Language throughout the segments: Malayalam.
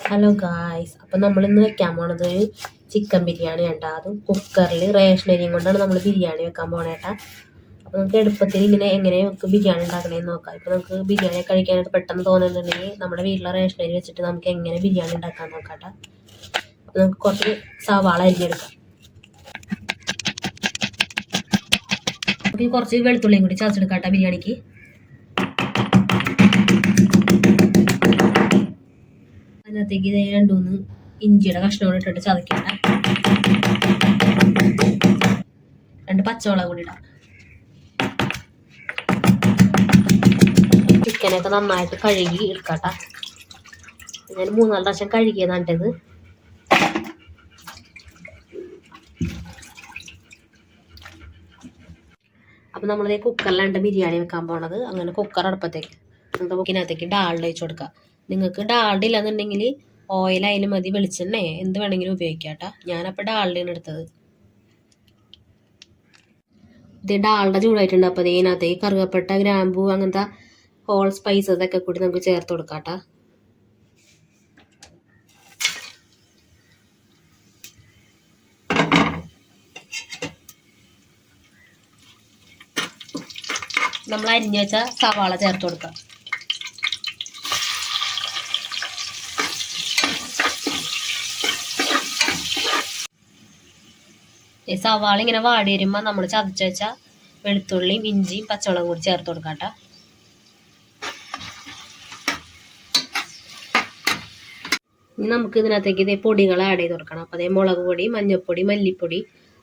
ഹലോ ഗായ്സ് അപ്പം നമ്മൾ ഇന്ന് വെക്കാൻ പോണത് ഒരു ചിക്കൻ ബിരിയാണി കേട്ടോ അതും കുക്കറിൽ റേഷൻ അരിയും കൊണ്ടാണ് നമ്മൾ ബിരിയാണി വെക്കാൻ പോണേട്ടാ അപ്പോൾ നമുക്ക് എളുപ്പത്തിൽ ഇങ്ങനെ എങ്ങനെ നമുക്ക് ബിരിയാണി ഉണ്ടാക്കണേന്ന് നോക്കാം. ഇപ്പോൾ നമുക്ക് ബിരിയാണി കഴിക്കാനായിട്ട് പെട്ടെന്ന് തോന്നുന്നുണ്ടെങ്കിൽ നമ്മുടെ വീട്ടിലെ റേഷൻ അരി വെച്ചിട്ട് നമുക്ക് എങ്ങനെ ബിരിയാണി ഉണ്ടാക്കാൻ നോക്കാട്ടാ അപ്പോൾ നമുക്ക് കുറച്ച് സവാള അരിഞ്ഞെടുക്കാം നമുക്ക് കുറച്ച് വെളുത്തുള്ളിയും കൂടി ചതച്ചെടുക്കാട്ടാ ബിരിയാണിക്ക്. അതിനകത്തേക്ക് ഇത് രണ്ട് ഇഞ്ചിയുടെ കഷ്ണം ഇട്ടിട്ട് ചതക്കിട്ട രണ്ട് പച്ചമുളക് കൂടി ഇടാം. ചിക്കനൊക്കെ നന്നായിട്ട് കഴുകി എടുക്കട്ട. ഞാൻ മൂന്നാൽ പ്രാവശ്യം കഴുകിയതാണ് ഇത് അപ്പം നമ്മളിത് കുക്കറിലാണ് ബിരിയാണി വെക്കാൻ പോണത്. അങ്ങനെ കുക്കർ അടുപ്പത്തേക്ക് നമുക്ക് ഇതിനകത്തേക്ക് ഡാളിൽ വെച്ച് കൊടുക്കാം. നിങ്ങൾക്ക് ഡാൾഡില്ല എന്നുണ്ടെങ്കിൽ ഓയിൽ ഓയിലായാലും മതി വെളിച്ചെണ്ണേ എന്ത് വേണമെങ്കിലും ഉപയോഗിക്കാം ഞാനപ്പോൾ ഡാൾഡയാണ് എടുത്തത്. ഇത് ഡാൾഡ ചൂടായിട്ടുണ്ട്. അപ്പോൾ ഇതിനകത്തേക്ക് കറുകപ്പെട്ട ഗ്രാമ്പൂ അങ്ങനത്തെ ഹോൾ സ്പൈസസ് ഒക്കെ കൂടി നമുക്ക് ചേർത്ത് കൊടുക്കാം കേട്ടോ നമ്മൾ അരിഞ്ഞു വെച്ച സവാള ചേർത്ത് കൊടുക്കാം. ഈ സവാള ഇങ്ങനെ വാടി വരുമ്പോൾ നമ്മൾ ചതച്ച് വെച്ച വെളുത്തുള്ളിയും ഇഞ്ചിയും പച്ചമുളകും കൂടി ചേർത്ത് കൊടുക്കാം കേട്ടോ. ഇനി നമുക്ക് ഇതിനകത്തേക്ക് ഇതേ പൊടികൾ ആഡ് ചെയ്ത് കൊടുക്കണം. അപ്പോൾ അതേ മുളക് പൊടി മഞ്ഞൾപ്പൊടി മല്ലിപ്പൊടി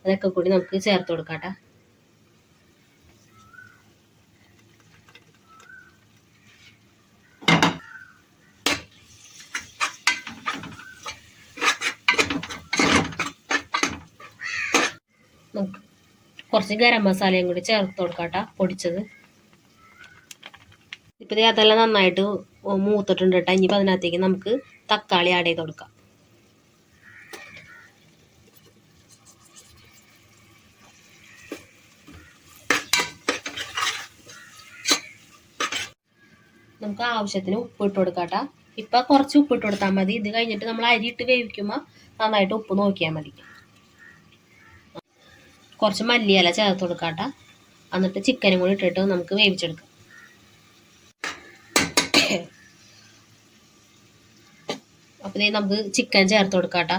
അതൊക്കെ കൂടി നമുക്ക് ചേർത്ത് കൊടുക്കാം കേട്ടോ നമുക്ക് കുറച്ച് ഗരം മസാലയും കൂടി ചേർത്ത് കൊടുക്കാട്ട പൊടിച്ചത്. ഇപ്പം അതെല്ലാം നന്നായിട്ട് മൂത്തിട്ടുണ്ട് കേട്ടോ ഇനിയിപ്പോൾ അതിനകത്തേക്ക് നമുക്ക് തക്കാളി ആഡ് ചെയ്ത് കൊടുക്കാം. നമുക്ക് ആവശ്യത്തിന് ഉപ്പ് ഇട്ട് കൊടുക്കാട്ടോ. ഇപ്പം കുറച്ച് ഉപ്പ് ഇട്ട് കൊടുത്താൽ മതി. ഇത് കഴിഞ്ഞിട്ട് നമ്മൾ അരി ഇട്ട് വേവിക്കുമ്പോൾ നന്നായിട്ട് ഉപ്പ് നോക്കിയാൽ മതി. കുറച്ച് മല്ലിയില ചേർത്ത് കൊടുക്കാട്ട. എന്നിട്ട് ചിക്കനും കൂടി ഇട്ടിട്ട് നമുക്ക് വേവിച്ചെടുക്കാം. അപ്പം ഇതേ നമുക്ക് ചിക്കൻ ചേർത്ത് കൊടുക്കാട്ട.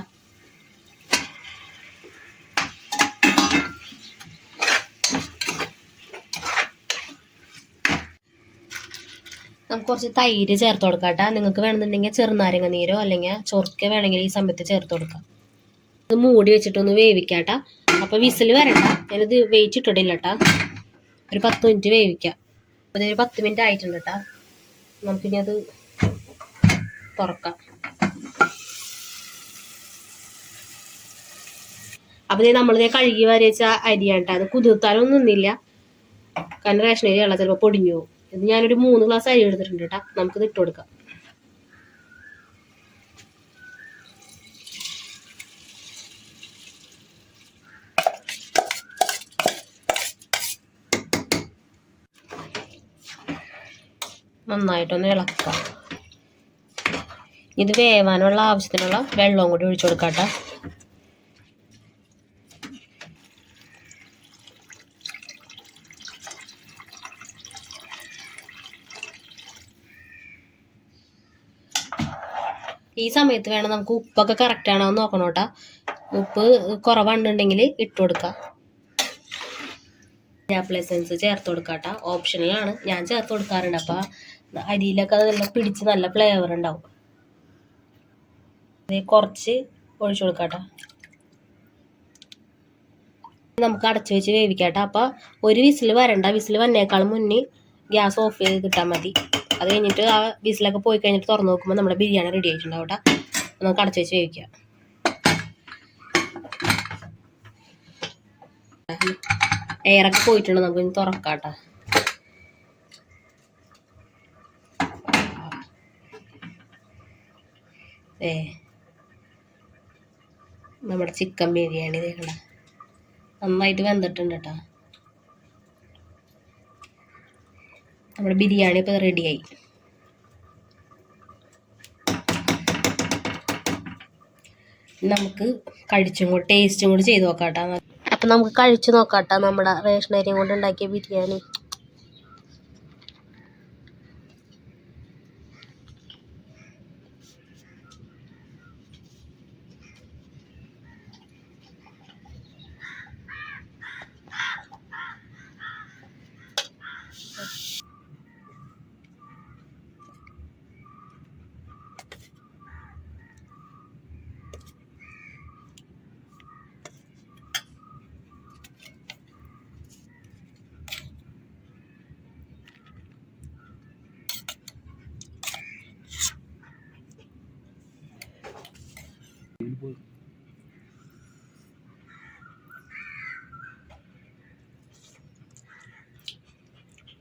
നമുക്ക് കുറച്ച് തൈര് ചേർത്ത് കൊടുക്കാട്ട. നിങ്ങൾക്ക് വേണമെന്നുണ്ടെങ്കിൽ ചെറുനാരങ്ങ നീരോ അല്ലെങ്കിൽ ചൊറുക്ക വേണമെങ്കിൽ ഈ സമയത്ത് ചേർത്ത് കൊടുക്കാം. ഇത് മൂടി വെച്ചിട്ടൊന്ന് വേവിക്കാട്ടാ. അപ്പോൾ വിസിൽ വരണ്ട. ഞാനിത് വേവിച്ചിട്ടിടില്ല കേട്ടാ ഒരു പത്ത് മിനിറ്റ് വേവിക്കാം. ഒരു പത്ത് മിനിറ്റ് ആയിട്ടുണ്ട് കേട്ടാ നമുക്കിനി അത് തുറക്കാം. അപ്പോൾ ഇത് നമ്മളിത് കഴുകി വരച്ച അരിയാണ് കേട്ടോ അത് കുതിർത്താലൊന്നും നിന്നില്ല. കാരണം റേഷൻ അരി വെള്ളം ചിലപ്പോൾ പൊടിഞ്ഞു പോകും. ഇത് ഞാനൊരു മൂന്ന് ഗ്ലാസ് അരി എടുത്തിട്ടുണ്ട് കേട്ടോ നമുക്കിത് ഇട്ട് കൊടുക്കാം. നന്നായിട്ടൊന്ന് ഇളക്കുക. ഇത് വേവാനുള്ള ആവശ്യത്തിനുള്ള വെള്ളവും കൂടി ഒഴിച്ചു കൊടുക്കട്ടെ ഈ സമയത്ത് വേണം നമുക്ക് ഉപ്പൊക്കെ കറക്റ്റ് ആണോ എന്ന് നോക്കണം കേട്ടോ. ഉപ്പ് കുറവാണെന്നുണ്ടെങ്കിൽ ഇട്ട് കൊടുക്കാം. ആപ്പിൾ എസൻസ് ചേർത്ത് കൊടുക്കാട്ടോ ഓപ്ഷണലാണ് ഞാൻ ചേർത്ത് കൊടുക്കാറുണ്ട്. അപ്പോൾ അരിയിലൊക്കെ അത് നല്ല പിടിച്ച് നല്ല ഫ്ലേവർ ഉണ്ടാവും. കുറച്ച് ഒഴിച്ചു കൊടുക്കാട്ടോ. നമുക്ക് അടച്ചു വെച്ച് വേവിക്കാട്ടോ. അപ്പോൾ ഒരു വിസിൽ വരണ്ട. വിസിൽ വന്നേക്കാളും മുന്നേ ഗ്യാസ് ഓഫ് ചെയ്ത് കിട്ടാൽ മതി. അത് കഴിഞ്ഞിട്ട് ആ വിസിലൊക്കെ പോയി കഴിഞ്ഞിട്ട് തുറന്ന് നോക്കുമ്പോൾ നമ്മുടെ ബിരിയാണി റെഡി ആയിട്ടുണ്ടാവും കേട്ടോ നമുക്ക് അടച്ചു വെച്ച് വേവിക്കാം. എയറൊക്കെ പോയിട്ടുണ്ട്. നമുക്ക് തുറക്കാട്ടോ. ഏ. നമ്മുടെ ചിക്കൻ ബിരിയാണി തേക്കണ നന്നായിട്ട് വെന്തിട്ടുണ്ട് കേട്ടോ നമ്മുടെ ബിരിയാണി ഇപ്പോൾ റെഡിയായി. നമുക്ക് കഴിച്ചും കൂടി ടേസ്റ്റും കൂടി ചെയ്ത് നോക്കാം കേട്ടോ അപ്പം നമുക്ക് കഴിച്ചു കേട്ടോ നമ്മുടെ റേഷൻ അരിയും കൊണ്ട് ഉണ്ടാക്കിയ ബിരിയാണി.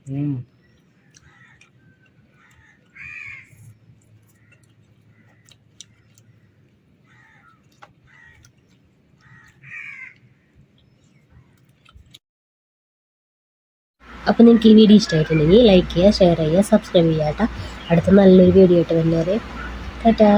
ഉം. അപ്പോൾ നിങ്ങൾക്ക് ഈ വീഡിയോ ഇഷ്ടമായിട്ടുണ്ടെങ്കിൽ ലൈക്ക് ചെയ്യുക ഷെയർ ചെയ്യുക സബ്സ്ക്രൈബ് ചെയ്യുക അടുത്ത നല്ലൊരു വീഡിയോ ആയിട്ട് വരുന്നവരെ. ടാറ്റാ.